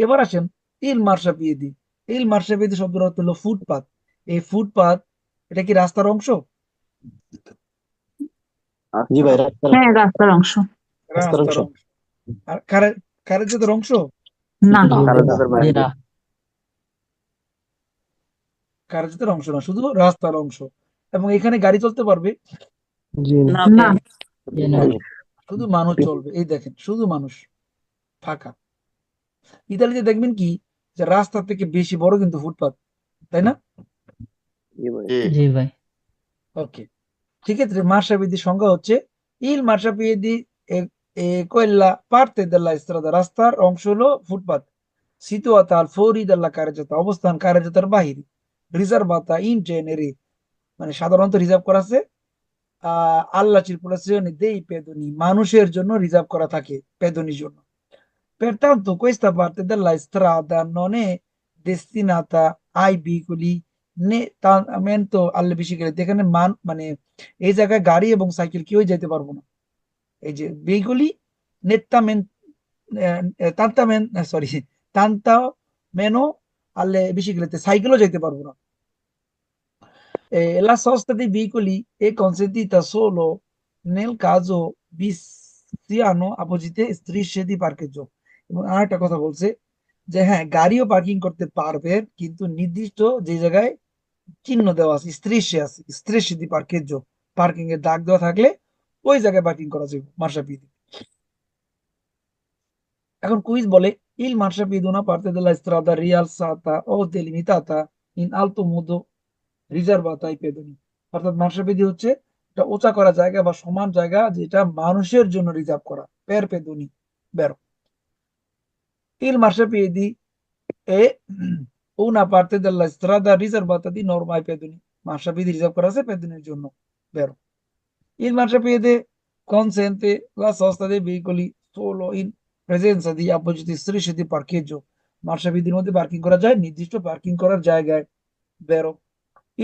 এবার আসেন ইল মার্শাপিয়েদি ইল মার্শাপিয়েদি শব্দের অর্থ হলো ফুটপাত। এই ফুটপাত এটা কি রাস্তার অংশ? জি ভাই রাস্তার হ্যাঁ রাস্তার অংশ। রাস্তার অংশ। আর কারের কারের জাতের অংশ? না। জি, কারেন্টের বাইরে। জি না। কারের অংশ না শুধু রাস্তার অংশ। এবং এখানে গাড়ি চলতে পারবে? না না। না। শুধু মানুষ চলবে। এই দেখেন শুধু মানুষ। ফাঁকা। ইতালিতে দেখবেন কি যে রাস্তা থেকে বেশি বড় কিন্তু ফুটপাত তাই না? জি ভাই। জি। ভাই। ওকে। সেক্ষেত্রে মার্শাপিয়েদির সংজ্ঞা হচ্ছে ইল মার্শাপিয়েদি e quella parte della strada রাস্তার অংশ হলো ফুটপাত। situata al fuori della carreggiata অবস্থান কার্যতার বাহিরে। riservata in genere মানে সাধারণত রিজার্ভ করা আছে। আহ alla circolazione dei pedoni মানুষের জন্য রিজার্ভ করা থাকে পেদনির জন্য। pertanto questa parte della strada non è destinata ai veicoli né tanto alle biciclette এখানে মান মানে এই জায়গায় গাড়ি এবং সাইকেল কেউই যেতে পারবো না এই যে veicoli nettamente eh, tantamen sorry tanto meno alle biciclette সাইকেলও যেতে পারবো না Eh, la sosta dei veicoli è consentita solo nel caso vi siano apposite strisce di parcheggio এবং আর একটা কথা বলছে যে হ্যাঁ গাড়িও পার্কিং করতে পারবে, কিন্তু নির্দিষ্ট যে জায়গায় চিহ্ন দেওয়া আছে স্ত্রিশে আছে স্ত্রিশে দি পার্কেজ্য পার্কিং এর দাগ দেওয়া থাকলে ওই জায়গায় পার্কিং করা যাবে, মার্শাপিদি। এখন কুইজ বলে il marciapiede una parte della strada rialzata o delimitata in alto modo riservata ai pedoni অর্থাৎ মার্শাপিদি হচ্ছে একটা উঁচা করা জায়গা বা সমান জায়গা যেটা মানুষের জন্য রিজার্ভ করা, পের পেদনি, বেরো। il marciapiedi è una parte della strada riservata di norma ai pedoni মার্শাপিদি reserve করা আছে পেদনির জন্য বেরো il marciapiede consente la sosta dei veicoli solo in presenza di appositi strisce di parcheggio মার্শাপিদির মধ্যে পার্কিং করা যায় নির্দিষ্ট পার্কিং করার জায়গায় বেরো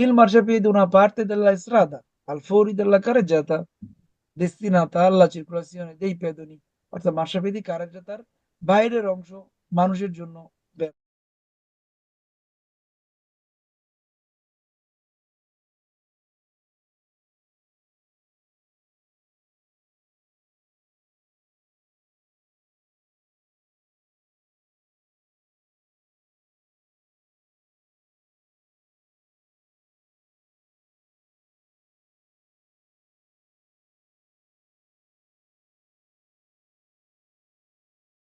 il marciapiede è una parte della strada al fuori della carreggiata destinata alla circolazione dei pedoni অর্থাৎ মার্শাপিদি কার্যতার বাইরের অংশ মানুষের জন্য